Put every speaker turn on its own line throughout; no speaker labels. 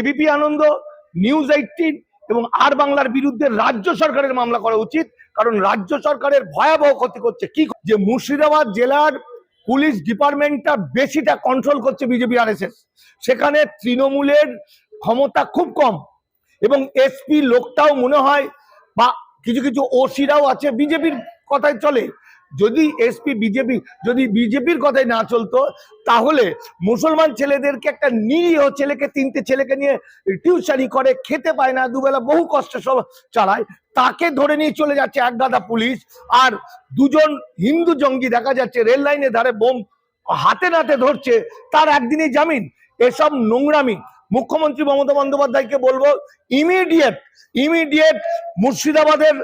ABP আনন্দ news eighteen এবং আর বাংলার বিরুদ্ধে রাজ্য সরকারের মামলা করা উচিত, কারণ রাজ্য সরকারের ভয়াবহ ক্ষতি করছে। কি যে মুর্শিদাবাদ জেলার পুলিশ ডিপার্টমেন্টটা বেশিটা কন্ট্রোল করছে বিজেপি আর সেখানে তৃণমূলের ক্ষমতা খুব কম এবং এসপি লোকটাও মনে হয় বা কিছু কিছু ওসিরাও আছে, বিজেপির কথায় চলে। যদি এসপি, বিজেপি, যদি বিজেপির কথাই না চলতো, তাহলে মুসলমান ছেলেদেরকে একটা নিরীহ ছেলেকে, তিনটে ছেলেকে নিয়ে টিউশনি করে, খেতে পায় না, দুবেলা বহু কষ্টে সব চালায়, তাকে ধরে নিয়ে চলে যাচ্ছে এক গাদা পুলিশ, আর দুজন হিন্দু জঙ্গি দেখা যাচ্ছে, রেল লাইনে ধারে বোম হাতে নাতে ধরছে, তার একদিনই জামিন। এসব নোংরামি। মুখ্যমন্ত্রী মমতা বন্দ্যোপাধ্যায়কে বলব ইমিডিয়েট ইমিডিয়েট মুর্শিদাবাদের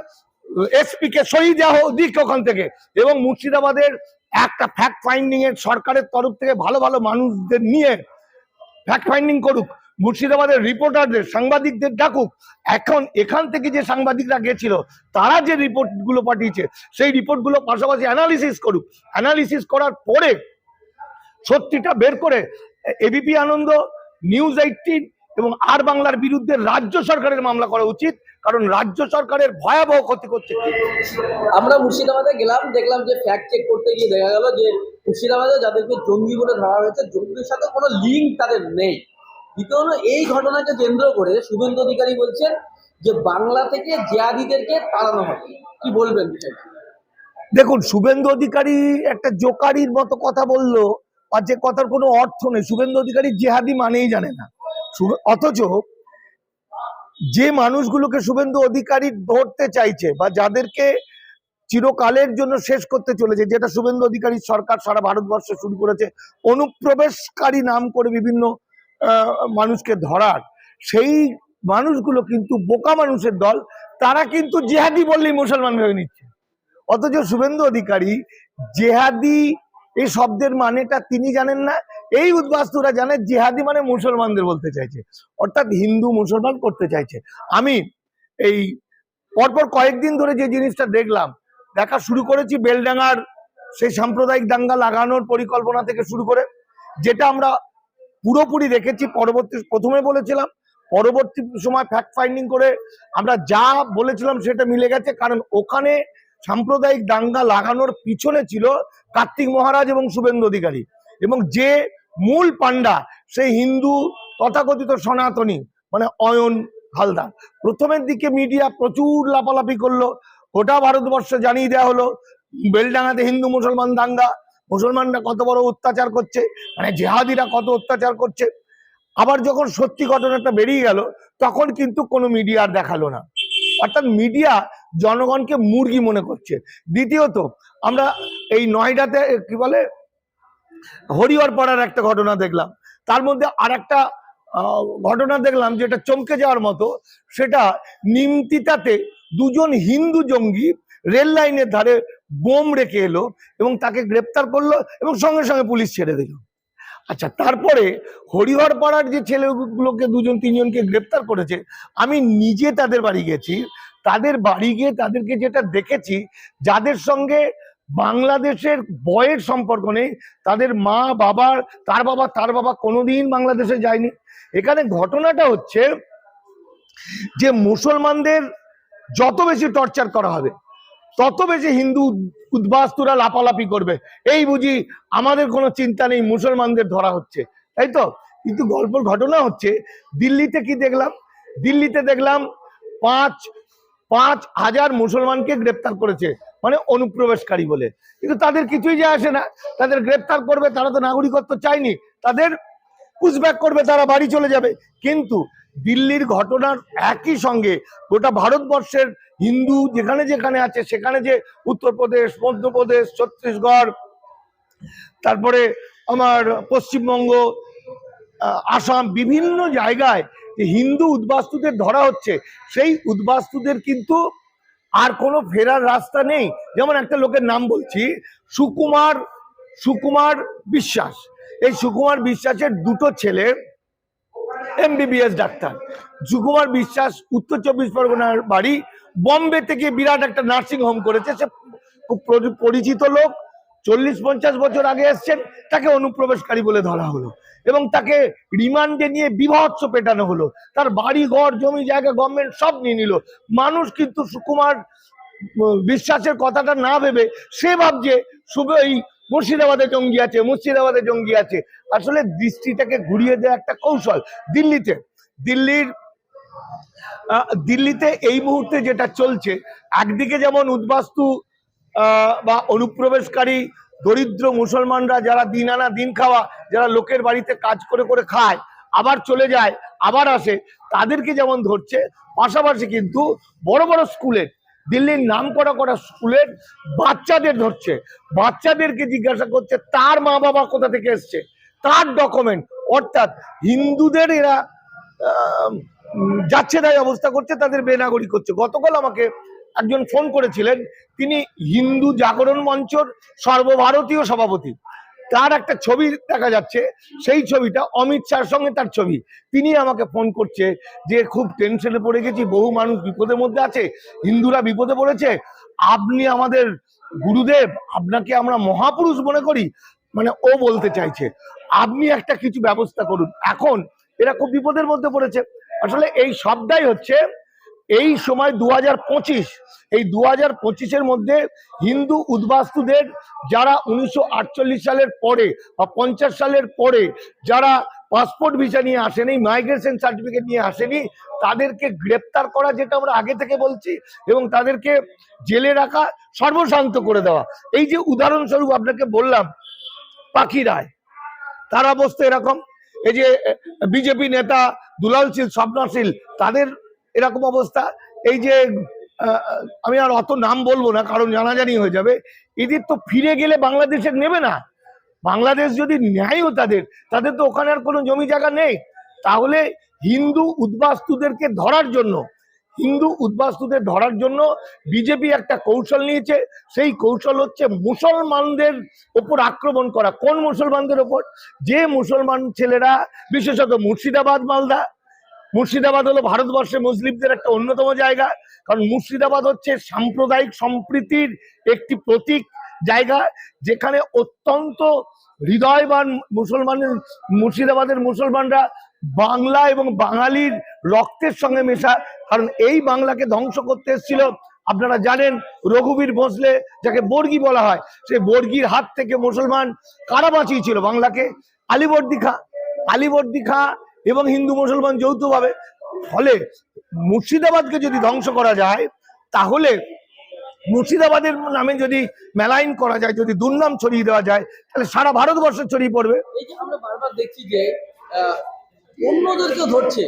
এসপি কে সই দেওয়া দিক ওখান থেকে। এবং মুর্শিদাবাদের একটা ফ্যাক্ট ফাইন্ডিং এর সরকারের তরফ থেকে ভালো ভালো মানুষদের নিয়ে ফ্যাক্ট ফাইন্ডিং করুক। মুর্শিদাবাদের রিপোর্টারদের সাংবাদিকদের ডাকুক। এখন এখান থেকে যে সাংবাদিকরা গেছিল, তারা যে রিপোর্টগুলো পাঠিয়েছে, সেই রিপোর্টগুলো পাশাপাশি অ্যানালিসিস করুক। অ্যানালিসিস করার পরে সত্যিটা বের করে এবিপি আনন্দ, নিউজ এইটিন এবং আর বাংলার বিরুদ্ধে রাজ্য সরকারের মামলা করা উচিত। কারণ রাজ্য সরকারের ভয়াবহ ক্ষতি করছে
আমরা মুর্শিদাবাদে গেলাম দেখলাম যে ফ্যাক্ট চেক করতে গিয়ে দেখা গেল যে মুর্শিদাবাদে যাদেরকে জঙ্গি বলে ধরা হয়েছে জঙ্গির সাথে কোনো লিঙ্ক তাদের নেই। দ্বিতীয় হলো এই ঘটনাকে কেন্দ্র করে শুভেন্দু অধিকারী বলছেন যে বাংলা থেকে জিয়াদিদেরকে তাড়ানো হবে। কি বলবেন বিষয়টা?
দেখুন শুভেন্দু অধিকারী একটা জোকারির মতো কথা বলল আর যে কথার কোনো অর্থ নেই। শুভেন্দু অধিকারী জেহাদি মানেই জানে না। অথচ যে মানুষগুলোকে শুভেন্দু অধিকারী ধরতে চাইছে বা যাদেরকে চিরকালের জন্য শেষ করতে চলেছে, যেটা শুভেন্দু অধিকারী সরকার সারা ভারতবর্ষে শুরু করেছে, অনুপ্রবেশকারী নাম করে বিভিন্ন মানুষকে ধরার, সেই মানুষগুলো কিন্তু বোকা মানুষের দল, তারা কিন্তু জেহাদি বললেই মুসলমান ভেবে নিচ্ছে। অথচ শুভেন্দু অধিকারী জেহাদি এই শব্দের মানেটা তিনি জানেন না। এই উদ্বাস্তুরা জানে জিহাদি মানে মুসলমানদের বলতে চাইছে, অর্থাৎ হিন্দু মুসলমান করতে চাইছে। আমি এই পরপর কয়েকদিন ধরে যে জিনিসটা দেখলাম, দেখা শুরু করেছি বেলডাঙ্গার সেই সাম্প্রদায়িক দাঙ্গা লাগানোর পরিকল্পনা থেকে শুরু করে, যেটা আমরা পুরোপুরি দেখেছি পরবর্তী, প্রথমে বলেছিলাম, পরবর্তী সময় ফ্যাক্ট ফাইন্ডিং করে আমরা যা বলেছিলাম সেটা মিলে গেছে, কারণ ওখানে সাম্প্রদায়িক দাঙ্গা লাগানোর পিছনে ছিল কার্তিক মহারাজ এবং শুভেন্দু অধিকারী। এবং যে মূল পান্ডা সেই হিন্দু তথাকথিত সনাতনী মানে অয়ন হালদার। প্রথমের দিকে মিডিয়া প্রচুর লাপালাপি করল, গোটা ভারতবর্ষে জানিয়ে দেওয়া হলো, বেলডাঙ্গাতে হিন্দু মুসলমান দাঙ্গা, মুসলমানরা কত বড় অত্যাচার করছে মানে জেহাদিরা কত অত্যাচার করছে। আবার যখন সত্যি ঘটনাটা বেরিয়ে গেল, তখন কিন্তু কোনো মিডিয়া আর দেখাল না। অর্থাৎ মিডিয়া জনগণকে মুরগি মনে করছে। দ্বিতীয়ত, আমরা এই নয়ডাতে কি বলে, হরিহর পাড়ার একটা ঘটনা দেখলাম। তার মধ্যে আর একটা ঘটনা দেখলাম যেটা চমকে যাওয়ার মতো। সেটা নিমতিতাতে দুজন হিন্দু জঙ্গি রেল লাইনের ধারে বোম রেখে এলো এবং তাকে গ্রেপ্তার করল এবং সঙ্গে সঙ্গে পুলিশ ছেড়ে দিল। আচ্ছা তারপরে হরিহর পাড়ার যে ছেলেগুলোকে দুজন, তিনজনকে গ্রেপ্তার করেছে, আমি নিজে তাদের বাড়ি গেছি। তাদের বাড়ি গিয়ে তাদেরকে যেটা দেখেছি, যাদের সঙ্গে বাংলাদেশের বয়ের সম্পর্ক নেই, তাদের মা বাবার, তার বাবা তার বাবা কোনোদিন বাংলাদেশে যায়নি। এখানে ঘটনাটা হচ্ছে যে মুসলমানদের যত বেশি টর্চার করা হবে, তত বেশি হিন্দু উদ্বাস্তুরা লাপালাপি করবে। এই বুঝি আমাদের কোনো চিন্তা নেই, মুসলমানদের ধরা হচ্ছে। তাই তো? কিন্তু গল্পর ঘটনা হচ্ছে, দিল্লিতে কি দেখলাম? দিল্লিতে দেখলাম পাঁচ পাঁচ হাজার মুসলমানকে গ্রেপ্তার করেছে মানে অনুপ্রবেশকারী বলে। কিন্তু তাদের কিছুই যায় আসে না। তাদের গ্রেপ্তার করবে, তারা তো নাগরিকত্ব চায়নি। তাদের পুশব্যাক করবে, তারা বাড়ি চলে যাবে। কিন্তু দিল্লির ঘটনার একই সঙ্গে গোটা ভারতবর্ষের হিন্দু যেখানে যেখানে আছে, সেখানে যে উত্তরপ্রদেশ, মধ্যপ্রদেশ, ছত্তিশগড়, তারপরে আমার পশ্চিমবঙ্গ আসাম, বিভিন্ন জায়গায় যে হিন্দু উদ্বাস্তুদের ধরা হচ্ছে, সেই উদ্বাস্তুদের কিন্তু আর কোনো ফেরার রাস্তা নেই। যেমন একটা লোকের নাম বলছি, সুকুমার সুকুমার বিশ্বাস। এই সুকুমার বিশ্বাসের দুটো ছেলে এমবিবিএস ডাক্তার। সুকুমার বিশ্বাস উত্তর চব্বিশ পরগনার বাড়ি, বম্বে থেকে বিরাট একটা নার্সিং হোম করেছে। সে খুব পরিচিত লোক। চল্লিশ পঞ্চাশ বছর আগে এসছেন, তাকে অনুপ্রবেশকারী বলে ধরা হলো এবং তাকে রিমান্ডে নিয়ে বিভৎস পেটানো হলো। তার বাড়ি, ঘর, জমি, জায়গা গভর্নমেন্ট সব নিয়ে নিল। মানুষ কিন্তু সুকুমার বিশ্বাসের কথাটা না ভেবে সে ভাবছে শুভ এই মুর্শিদাবাদে জঙ্গি আছে, মুর্শিদাবাদে জঙ্গি আছে। আসলে দৃষ্টিটাকে ঘুরিয়ে দেওয়া একটা কৌশল। দিল্লিতে, দিল্লির দিল্লিতে এই মুহূর্তে যেটা চলছে, একদিকে যেমন উদ্বাস্তু বা অনুপ্রবেশকারী দরিদ্র মুসলমানরা যারা দিন আনা দিন খাওয়া, যারা লোকের বাড়িতে কাজ করে করে খায়, আবার চলে যায়, আবার আসে, তাদেরকে যেমন ধরছে, পাশাপাশি কিন্তু বড় বড় স্কুলের, দিল্লির নাম করা করা স্কুলের বাচ্চাদের ধরছে। বাচ্চাদেরকে জিজ্ঞাসা করছে, তার মা বাবা কোথা থেকে এসছে? তার ডকুমেন্ট অর্থাৎ হিন্দুদের এরা যাচ্ছে তাই অবস্থা করছে, তাদের বেনাগরিক করছে। গতকাল আমাকে একজন ফোন করেছিলেন, তিনি হিন্দু জাগরণ মঞ্চর সর্বভারতীয় সভাপতি। তার একটা ছবি দেখা যাচ্ছে, সেই ছবিটা অমিত শাহর সঙ্গে তার ছবি। তিনি আমাকে ফোন করছে যে, খুব টেনশনে পড়ে গেছি, বহু মানুষ বিপদের মধ্যে আছে, হিন্দুরা বিপদে পড়েছে, আপনি আমাদের গুরুদেব, আপনাকে আমরা মহাপুরুষ মনে করি। মানে ও বলতে চাইছে, আপনি একটা কিছু ব্যবস্থা করুন, এখন এরা খুব বিপদের মধ্যে পড়েছে। আসলে এই সবটাই হচ্ছে এই সময় দু পঁচিশ, এই দু হাজার পঁচিশের মধ্যে হিন্দু উদ্বাস্তুদের যারা উনিশশো আটচল্লিশ সালের পরে বা পঞ্চাশ সালের পরে যারা পাসপোর্ট ভিসা নিয়ে আসেনি, মাইগ্রেশন সার্টিফিকেট নিয়ে আসেনি, তাদেরকে গ্রেপ্তার করা যেটা আমরা আগে থেকে বলছি এবং তাদেরকে জেলে রাখা সর্বশান্ত করে দেওয়া। এই যে উদাহরণস্বরূপ আপনাকে বললাম, পাখি রায়, তার অবস্থা এরকম। এই যে বিজেপি নেতা দুলাল শীল স্বপ্নশীল তাদের এরকম অবস্থা। এই যে আমি আর অত নাম বলব না, কারণ জানাজানি হয়ে যাবে। এদের তো ফিরে গেলে বাংলাদেশের নেবে না। বাংলাদেশ যদি নেয়ও তাদের তাদের তো ওখানে আর কোনো জমি জায়গা নেই। তাহলে হিন্দু উদ্বাস্তুদেরকে ধরার জন্য, হিন্দু উদ্বাস্তুদের ধরার জন্য বিজেপি একটা কৌশল নিয়েছে। সেই কৌশল হচ্ছে মুসলমানদের ওপর আক্রমণ করা। কোন মুসলমানদের ওপর? যে মুসলমান ছেলেরা, বিশেষত মুর্শিদাবাদ, মালদা মুর্শিদাবাদ হলো ভারতবর্ষে মুসলিমদের একটা অন্যতম জায়গা। কারণ মুর্শিদাবাদ হচ্ছে সাম্প্রদায়িক সম্প্রীতির একটি প্রতীক জায়গা, যেখানে অত্যন্ত হৃদয়বান মুসলমানের, মুর্শিদাবাদের মুসলমানরা বাংলা এবং বাঙালির রক্তের সঙ্গে মেশা। কারণ এই বাংলাকে ধ্বংস করতে এসেছিল, আপনারা জানেন, রঘুবীর ভোসলে, যাকে বর্গি বলা হয় সেই বর্গির হাত থেকে মুসলমান কারা বাঁচিয়েছিল বাংলাকে? আলিবর্দি খা আলিবর্দি খা এবং হিন্দু মুসলমান যৌথভাবে, ফলে মুর্শিদাবাদকে যদি ধ্বংস করা যায়, তাহলে মুর্শিদাবাদের নামে যদি মেলাইন করা যায়, যদি দুর্নাম ছড়িয়ে দেওয়া যায়, তাহলে সারা ভারতবর্ষে ছড়িয়ে পড়বে।
এই যে আমরা বারবার দেখছি যে আহ, অন্যদেরকেও ধরছে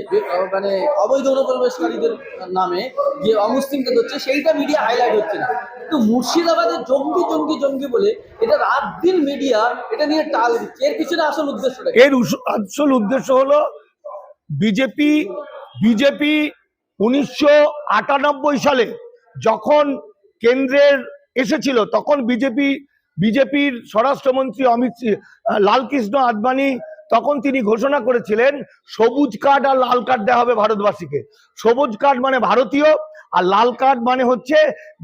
মানে অবৈধ অনুপ্রবেশকারীদের নামে যে অমুসলিমকে ধরছে সেইটা মিডিয়া হাইলাইট হচ্ছে না। কিন্তু মুর্শিদাবাদে জঙ্গি জঙ্গি জঙ্গি বলে এটা রাত দিন মিডিয়া এটা নিয়ে টাল দিচ্ছে। এর পিছনে আসল উদ্দেশ্যটা
এর আসল উদ্দেশ্য হলো বিজেপি বিজেপি উনিশশো আটানব্বই সালে যখন কেন্দ্রের এসেছিল তখন বিজেপি বিজেপির স্বরাষ্ট্রমন্ত্রী অমিত লালকৃষ্ণ আদবানি তখন তিনি ঘোষণা করেছিলেন, সবুজ কার্ড আর লাল কার্ড দেওয়া হবে ভারতবাসীকে। সবুজ কার্ড মানে ভারতীয়, আর লাল কার্ড মানে হচ্ছে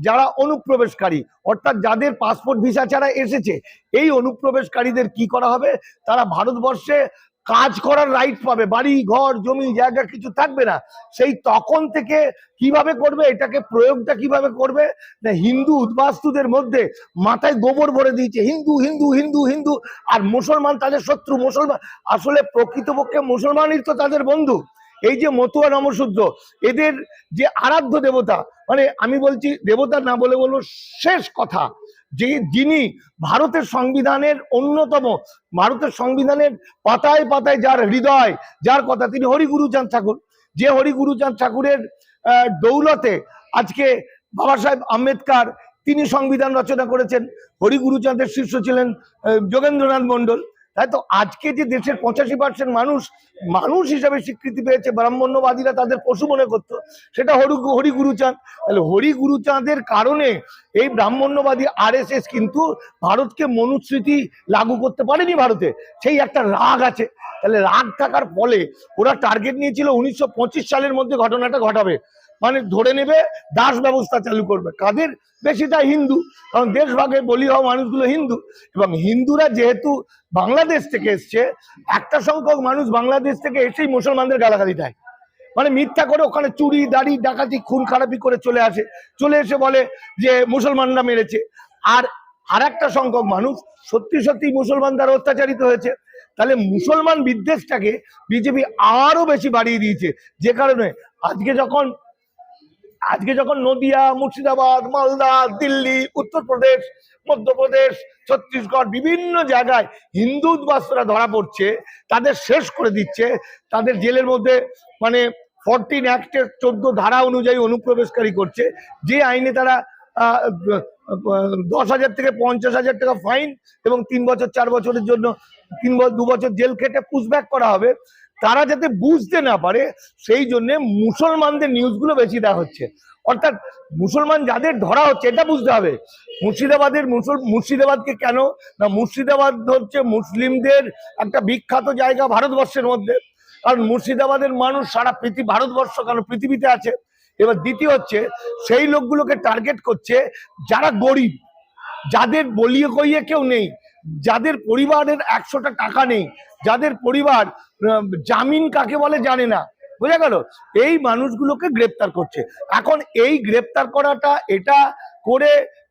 যারা অনুপ্রবেশকারী, অর্থাৎ যাদের পাসপোর্ট ভিসা ছাড়া এসেছে। এই অনুপ্রবেশকারীদের কি করা হবে? তারা ভারতবর্ষে কাজ করার রাইট পাবে। বাড়ি, ঘর, জমি, জায়গা কিছু থাকবে না। সেই তখন থেকে কীভাবে করবে? এটাকে প্রয়োগটা কীভাবে করবে? না, হিন্দু উদ্বাস্তুদের মধ্যে মাথায় গোবর ভরে দিয়েছে। হিন্দু হিন্দু হিন্দু হিন্দু। আর মুসলমান তাদের শত্রু, মুসলমান। আসলে প্রকৃতপক্ষে মুসলমানই তো তাদের বন্ধু। এই যে মতুয়া নমশূদ্র এদের যে আরাধ্য দেবতা মানে আমি বলছি দেবতা না বলে বলব, শেষ কথা। যে যিনি ভারতের সংবিধানের অন্যতম, ভারতের সংবিধানের পাতায় পাতায় যার হৃদয়, যার কথা তিনি হরিগুরুচাঁদ ঠাকুর, যে হরিগুরুচাঁদ ঠাকুরের দৌলতে আজকে বাবা সাহেব আম্বেদকর তিনি সংবিধান রচনা করেছেন। হরিগুরুচাঁদের শীর্ষ ছিলেন যোগেন্দ্রনাথ মণ্ডল। তাই তো আজকে যে দেশের পঁচাশি পার্সেন্ট মানুষ মানুষ হিসাবে স্বীকৃতি পেয়েছে, ব্রাহ্মণ্যবাদীরা তাদের পশু মনে করতো, সেটা হরি, হরিগুরুচাঁদ। তাহলে হরিগুরুচাঁদের কারণে এই ব্রাহ্মণ্যবাদী আরএসএস কিন্তু ভারতকে মনুস্মৃতি লাগু করতে পারেনি ভারতে, সেই একটা রাগ আছে। তাহলে রাগ থাকার ফলে ওরা টার্গেট নিয়েছিল উনিশশো পঁচিশ সালের মধ্যে ঘটনাটা ঘটাবে। মানে ধরে নেবে, দাস ব্যবস্থা চালু করবে। কাদের? বেশিটা হিন্দু। কারণ দেশভাগে বলি হওয়া মানুষগুলো হিন্দু। এবং হিন্দুরা যেহেতু বাংলাদেশ থেকে এসছে, একটা সংখ্যক মানুষ বাংলাদেশ থেকে এসেই মুসলমানদের গালাগালি দেয়। মানে মিথ্যা করে ওখানে চুরি, দাড়ি, ডাকাতি, খুন, খারাপি করে চলে আসে। চলে এসে বলে যে মুসলমানরা মেরেছে। আর আর একটা সংখ্যক মানুষ, সত্যি সত্যি মুসলমান দ্বারা অত্যাচারিত হয়েছে। তাহলে মুসলমান বিদ্বেষটাকে বিজেপি আরও বেশি বাড়িয়ে দিয়েছে। যে কারণে আজকে যখন আজকে যখন নদিয়া, মুর্শিদাবাদ, মালদা, দিল্লি, উত্তরপ্রদেশ, মধ্যপ্রদেশ, ছত্তিশগড় বিভিন্ন জায়গায় হিন্দু উদ্বাস্তুরা ধরা পড়ছে, তাদের শেষ করে দিচ্ছে, তাদের জেলের মধ্যে মানে ফরটিন অ্যাক্টের চোদ্দ ধারা অনুযায়ী অনুপ্রবেশকারী করছে, যে আইনে তারা দশ হাজার থেকে পঞ্চাশ হাজার টাকা ফাইন এবং তিন বছর, চার বছরের জন্য, তিন বছর, দু বছর জেল খেটে পুশব্যাক করা হবে। তারা যাতে বুঝতে না পারে, সেই জন্য মুসলমানদের নিউজগুলো বেশি দেওয়া হচ্ছে। অর্থাৎ মুসলমান যাদের ধরা হচ্ছে, এটা বুঝতে হবে। মুর্শিদাবাদের মুসল মুর্শিদাবাদকে কেন? না, মুর্শিদাবাদ হচ্ছে মুসলিমদের একটা বিখ্যাত জায়গা ভারতবর্ষের মধ্যে। কারণ মুর্শিদাবাদের মানুষ সারা পৃথিবী ভারতবর্ষ কারণ পৃথিবীতে আছে। এবার দ্বিতীয় হচ্ছে, সেই লোকগুলোকে টার্গেট করছে যারা গরিব। যাদের বলিয়ে কইয়ে কেউ নেই। যাদের পরিবারের একশোটা টাকা নেই, যাদের পরিবার জামিন কাকে বলে জানে না, বোঝা গেল? এই মানুষগুলোকে গ্রেপ্তার করছে। এখন এই গ্রেপ্তার করাটা, এটা করে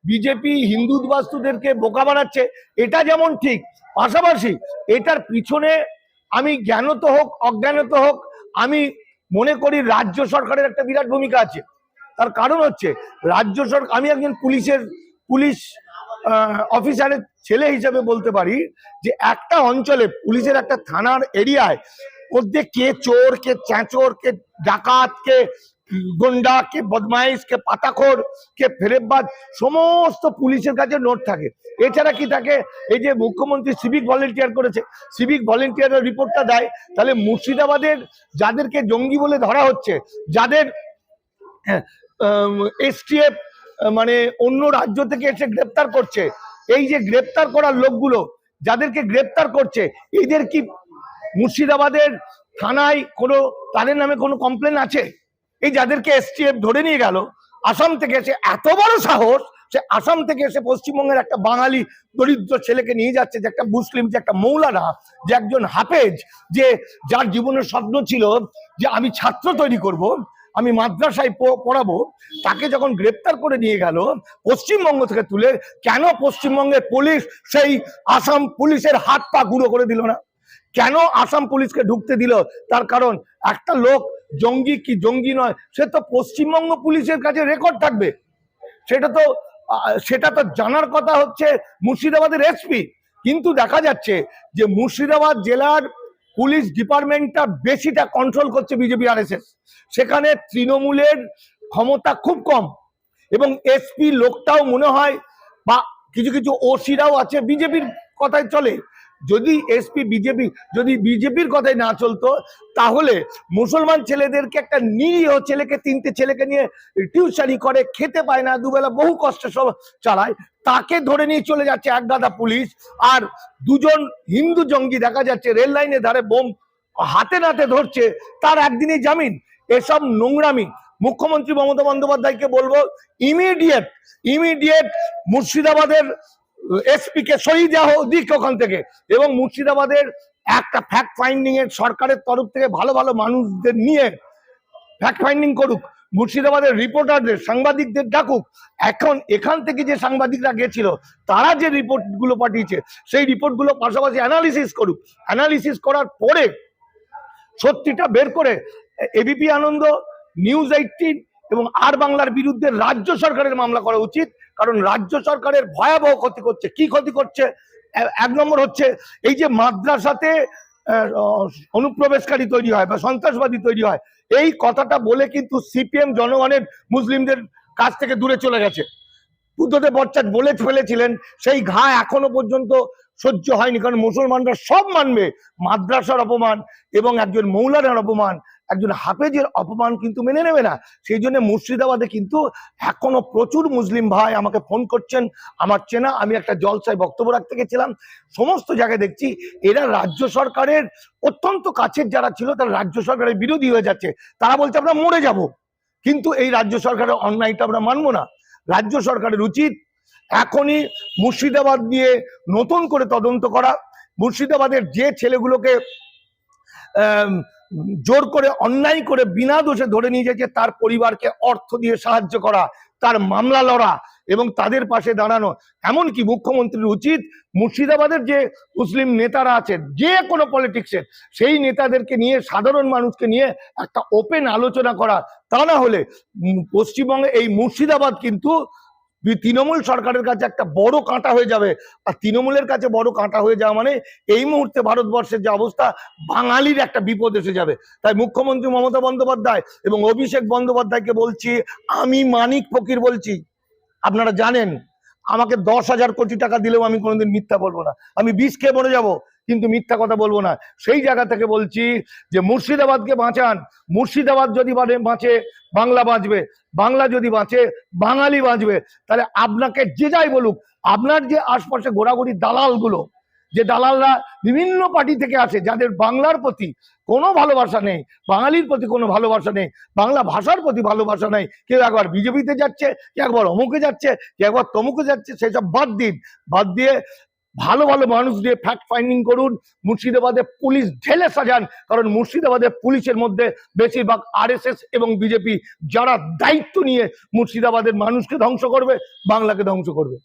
বিজেপি হিন্দু বাস্তুদেরকে বোকা বানাচ্ছে, এটা যেমন ঠিক, পাশাপাশি এটার পিছনে আমি জ্ঞানত হোক, অজ্ঞানত হোক, আমি মনে করি রাজ্য সরকারের একটা বিরাট ভূমিকা আছে। তার কারণ হচ্ছে, রাজ্য সরকার আমি একজন পুলিশের, পুলিশ অফিসারের ছেলে হিসেবে বলতে পারি যে একটা অঞ্চলে, পুলিশের একটা থানার এরিয়ায় মধ্যে কে চোর, কে চেঁচোর, কে ডাকাত, কে গুন্ডা, কে বদমাইশ, কে পাতাখোর, কে ফেরেববাজ, সমস্ত পুলিশের কাছে নোট থাকে। এছাড়া কি থাকে? এই যে মুখ্যমন্ত্রী সিভিক ভলেন্টিয়ার করেছে, সিভিক ভলেন্টিয়ারের রিপোর্টটা দেয়, তাহলে মুর্শিদাবাদের যাদেরকে জঙ্গি বলে ধরা হচ্ছে, যাদের এসটিএফ মানে অন্য রাজ্য থেকে এসে গ্রেপ্তার করছে। এই যে গ্রেপ্তার করার লোকগুলো, যাদেরকে গ্রেপ্তার করছে, এদের কি মুর্শিদাবাদের থানায় কোনো, তাদের নামে কোনো কমপ্লেন আছে? এই যাদেরকে এসটিএফ ধরে নিয়ে গেল, আসাম থেকে এসে এত বড় সাহস সে আসাম থেকে এসে পশ্চিমবঙ্গের একটা বাঙালি দরিদ্র ছেলেকে নিয়ে যাচ্ছে, যে একটা মুসলিম, যে একটা মৌলানা, যে একজন হাফেজ, যে যার জীবনের স্বপ্ন ছিল যে আমি ছাত্র তৈরি করব। আমি মাদ্রাসায় পড়াবো, তাকে যখন গ্রেপ্তার করে নিয়ে গেল, পশ্চিমবঙ্গ থেকে তুলে, কেন পশ্চিমবঙ্গের পুলিশ সেই আসাম পুলিশের হাত পা গুঁড়ো করে দিল না? কেন আসাম পুলিশকে ঢুকতে দিল? তার কারণ একটা লোক জঙ্গি কি জঙ্গি নয়, সে তো পশ্চিমবঙ্গ পুলিশের কাছে রেকর্ড থাকবে। সেটা তো সেটা তো জানার কথা হচ্ছে মুর্শিদাবাদের এসপি। কিন্তু দেখা যাচ্ছে যে মুর্শিদাবাদ জেলার পুলিশ ডিপার্টমেন্টটা বেশিটা কন্ট্রোল করছে বিজেপি আর সেখানে তৃণমূলের ক্ষমতা খুব কম এবং এসপি লোকটাও মনে হয় বা কিছু কিছু ওসিরাও আছে, বিজেপির কথায় চলে যদি এসপি, বিজেপি, যদি বিজেপির কথাই না চলতো, তাহলে মুসলমান ছেলেদেরকে একটা নিরীহ ছেলেকে, তিনটে ছেলেকে নিয়ে টিউশনি করে, খেতে পায় না, দুবেলা বহু কষ্টে সব চালায়, তাকে ধরে নিয়ে চলে যাচ্ছে এক গাদা পুলিশ, আর দুজন হিন্দু জঙ্গি দেখা যাচ্ছে, রেল লাইনে ধারে বোম হাতে নাতে ধরছে, তার একদিনই জামিন। এসব নোংরামি। মুখ্যমন্ত্রী মমতা বন্দ্যোপাধ্যায়কে বলব ইমিডিয়েট ইমিডিয়েট মুর্শিদাবাদের এসপি কে সই দেওয়া দিক ওখান থেকে। এবং মুর্শিদাবাদের একটা ফ্যাক্ট ফাইন্ডিং এর সরকারের তরফ থেকে ভালো ভালো মানুষদের নিয়ে ফ্যাক্ট ফাইন্ডিং করুক। মুর্শিদাবাদের রিপোর্টারদের সাংবাদিকদের ডাকুক। এখন এখান থেকে যে সাংবাদিকরা গেছিল, তারা যে রিপোর্টগুলো পাঠিয়েছে, সেই রিপোর্টগুলো পাশাপাশি অ্যানালিসিস করুক। অ্যানালিসিস করার পরে সত্যিটা বের করে এবিপি আনন্দ নিউজ এইটিন এবং আর বাংলার বিরুদ্ধে রাজ্য সরকারের মামলা করা উচিত। কারণ রাজ্য সরকারের ভয়াবহ ক্ষতি করছে। কি ক্ষতি করছে? এক নম্বর হচ্ছে, এই যে মাদ্রাসাতে অনুপ্রবেশকারী তৈরি হয় বা সন্ত্রাসবাদী তৈরি হয়, এই কথাটা বলে কিন্তু সিপিএম জনগণের মুসলিমদের কাছ থেকে দূরে চলে গেছে। বুদ্ধদেব ভট্টাচার্য বলে ফেলেছিলেন, সেই ঘা এখনও পর্যন্ত সহ্য হয়নি, কারণ মুসলমানরা সব মানবে, মাদ্রাসার অপমান এবং একজন মৌলানার অপমান, একজন হাফেজের অপমান কিন্তু মেনে নেবে না। সেই জন্য মুর্শিদাবাদে কিন্তু এখনও প্রচুর মুসলিম ভাই আমাকে ফোন করছেন, আমার চেনা, আমি একটা জলসায় বক্তব্য রাখতে গেছিলাম, সমস্ত জায়গায় দেখছি এরা রাজ্য সরকারের অত্যন্ত কাছের যারা ছিল, তারা রাজ্য সরকারের বিরোধী হয়ে যাচ্ছে, তারা বলছে আমরা মরে যাব, কিন্তু এই রাজ্য সরকারের অন্যায়টা আমরা মানবো না। রাজ্য সরকারের উচিত এখনই মুর্শিদাবাদ নিয়ে নতুন করে তদন্ত করা। মুর্শিদাবাদের যে ছেলেগুলোকে জোর করে অন্যায় করে বিনা দোষে ধরে নিয়ে যাচ্ছে, তার পরিবারকে অর্থ দিয়ে সাহায্য করা, তার মামলা লড়া এবং তাদের পাশে দাঁড়ানো, এমনকি মুখ্যমন্ত্রীর উচিত মুর্শিদাবাদের যে মুসলিম নেতারা আছেন যে কোনো পলিটিক্সের সেই নেতাদেরকে নিয়ে, সাধারণ মানুষকে নিয়ে একটা ওপেন আলোচনা করা তা না হলে পশ্চিমবঙ্গে এই মুর্শিদাবাদ কিন্তু তৃণমূল সরকারের কাছে একটা বড় কাঁটা হয়ে যাবে। আর তৃণমূলের কাছে বড় কাঁটা হয়ে যাওয়া মানে এই মুহূর্তে ভারতবর্ষের যে অবস্থা, বাঙালির একটা বিপদ এসে যাবে। তাই মুখ্যমন্ত্রী মমতা বন্দ্যোপাধ্যায় এবং অভিষেক বন্দ্যোপাধ্যায়কে বলছি, আমি মানিক ফকির বলছি, আপনারা জানেন, আমাকে দশ হাজার কোটি টাকা দিলেও আমি কোনোদিন মিথ্যা বলব না। আমি বিষ খেয়ে মরে যাব। কিন্তু মিথ্যা কথা বলব না। সেই জায়গা থেকে বলছি যে মুর্শিদাবাদকে বাঁচান। মুর্শিদাবাদ যদি বাঁচে, বাংলা বাঁচবে। বাংলা যদি বাঁচে, বাঙালি বাঁচবে। তাহলে আপনাকে যে যাই বলুক, আপনার যে আশপাশে ঘোরাঘুরি দালালগুলো, যে দালালরা বিভিন্ন পার্টি থেকে আসে, যাদের বাংলার প্রতি কোনো ভালোবাসা নেই, বাঙালির প্রতি কোনো ভালোবাসা নেই, বাংলা ভাষার প্রতি ভালোবাসা নেই, কেউ একবার বিজেপিতে যাচ্ছে, কেউ একবার অমুকে যাচ্ছে, কেউ একবার তমুকে যাচ্ছে, সেসব বাদ দিন। বাদ দিয়ে ভালো ভালো মানুষ দিয়ে ফ্যাক্ট ফাইন্ডিং করুন। মুর্শিদাবাদে পুলিশ ঢেলে সাজান, কারণ মুর্শিদাবাদের পুলিশের মধ্যে বেশিরভাগ আরএসএস এবং বিজেপি যারা দায়িত্ব নিয়ে মুর্শিদাবাদের মানুষকে ধ্বংস করবে, বাংলাকে ধ্বংস করবে।